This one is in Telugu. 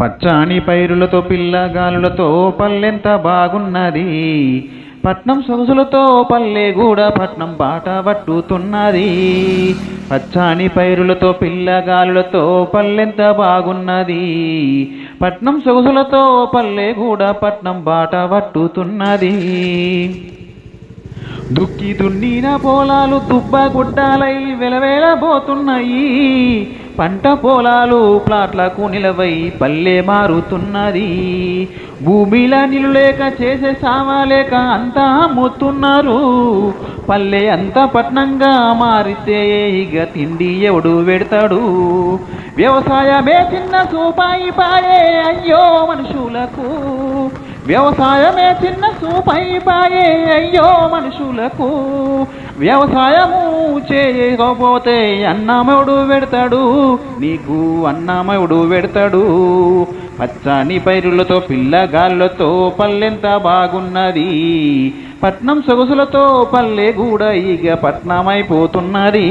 పచ్చాని పైరులతో పిల్లగాలులతో పల్లెంత బాగున్నది? పట్నం సొగసులతో పల్లె కూడా పట్నం బాట పట్టుతున్నది పచ్చాని పైరులతో పిల్లగాలులతో పల్లెంత బాగున్నది? పట్నం సొగసులతో పల్లె కూడా పట్నం బాట పట్టుతున్నది దుక్కి దున్నిన పొలాలు దుబ్బ గుడ్డాలై వెలవేలబోతున్నాయి. పంట పొలాలు ప్లాట్లకు నిలవై పల్లె మారుతున్నది. భూమిలా నిలులేక చేసే సామాలేక అంతా అమ్ముతున్నారు పల్లె అంత పట్నంగా మారితే ఇక తిండి ఎవడు పెడతాడు? వ్యవసాయమే చిన్న సూపాయి పాయే అయ్యో మనుషులకు. వ్యవసాయమే చిన్న సూపై పాయే అయ్యో మనుషులకు. వ్యవసాయము చేయకపోతే అన్నమవుడు పెడతాడు నీకు అన్నమవుడు పెడతాడు పచ్చని పైరులతో పిల్లగాళ్ళతో పల్లెంత బాగున్నది. పట్నం సొగసులతో పల్లె కూడా ఇక పట్నమైపోతున్నది.